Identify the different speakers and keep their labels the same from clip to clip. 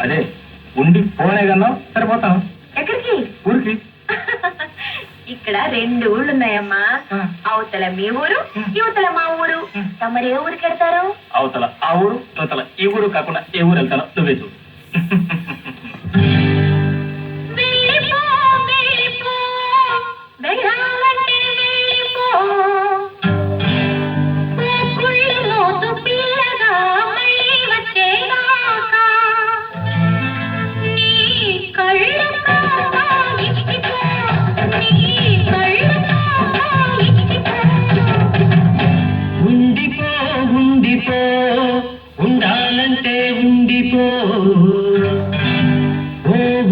Speaker 1: అదే ఉండి పోనే కన్నా సరిపోతాం
Speaker 2: ఎక్కడికి?
Speaker 1: ఊరికి.
Speaker 2: ఇక్కడ రెండు ఊళ్ళు ఉన్నాయమ్మా. అవతల మీ ఊరు. యువతల మా ఊరు. తమరు ఏ ఊరికి వెళ్తారు?
Speaker 1: అవతల ఆ ఊరు యువతల ఈ ఊరు కాకుండా ఏ ఊరు వెళ్తానో నువ్వే చూడు.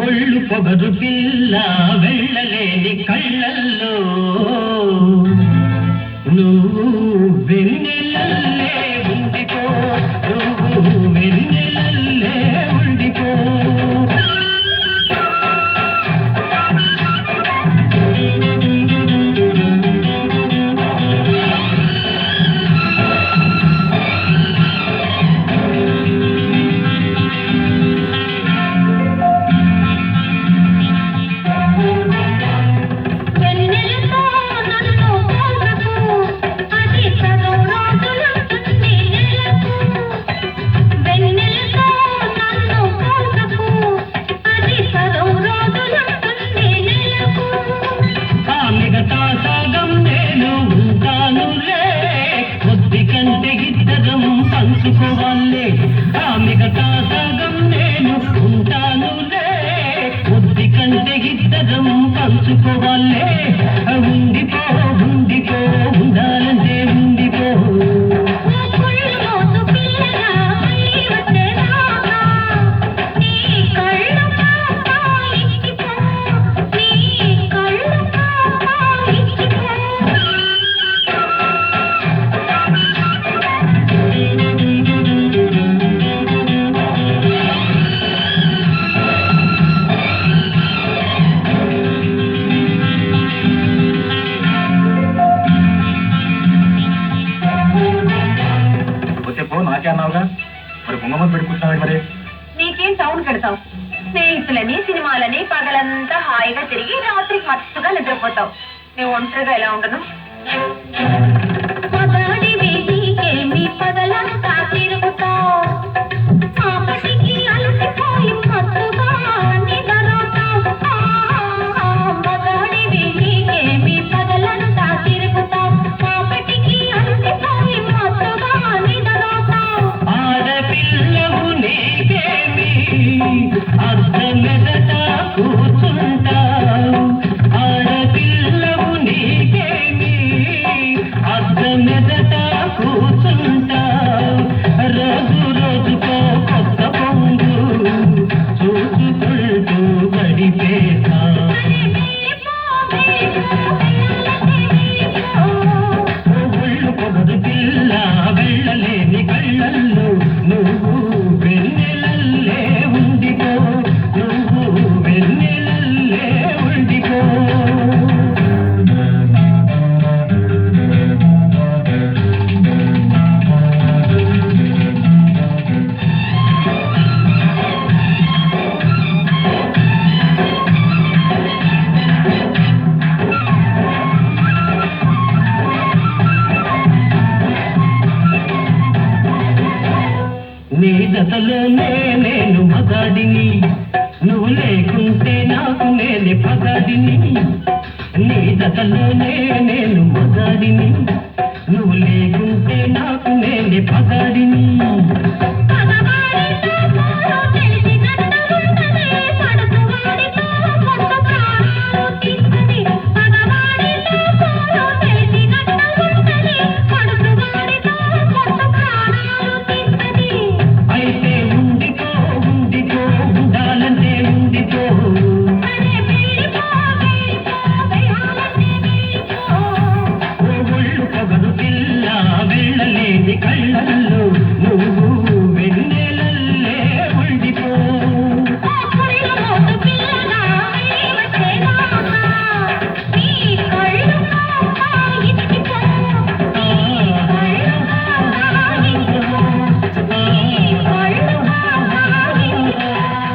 Speaker 3: ఒళ్ళు పొగరు పిల్ల వెళ్ళలేని కళ్ళల్లో. నువ్వు వెన్నెలల్లే పంచుకోవాలే ఆ మిగతా సగం నేను ఉంటానులే. కొద్ది కంటే ఇద్దరం పంచుకోవాలే.
Speaker 1: పోతే అన్నావుగా మరి బొమ్మమ్మ పెట్టుకుంటున్నావు మరి?
Speaker 2: నీకేం సౌండ్ పెడతావు? స్నేహితులని సినిమాలని పగలంతా హాయిగా తిరిగి రాత్రికి మస్తుగా నిద్రపోతావు. నేను ఒంటరిగా ఎలా ఉండను?
Speaker 3: Baby. జతలోనే నేను మగాడిని నువ్వు లేకుంటే నాకు నేనే పగాడిని. నీ జతలోనే నేను మగాడిని నువ్వు లేకుంటే నాకు నేనే పగాడిని.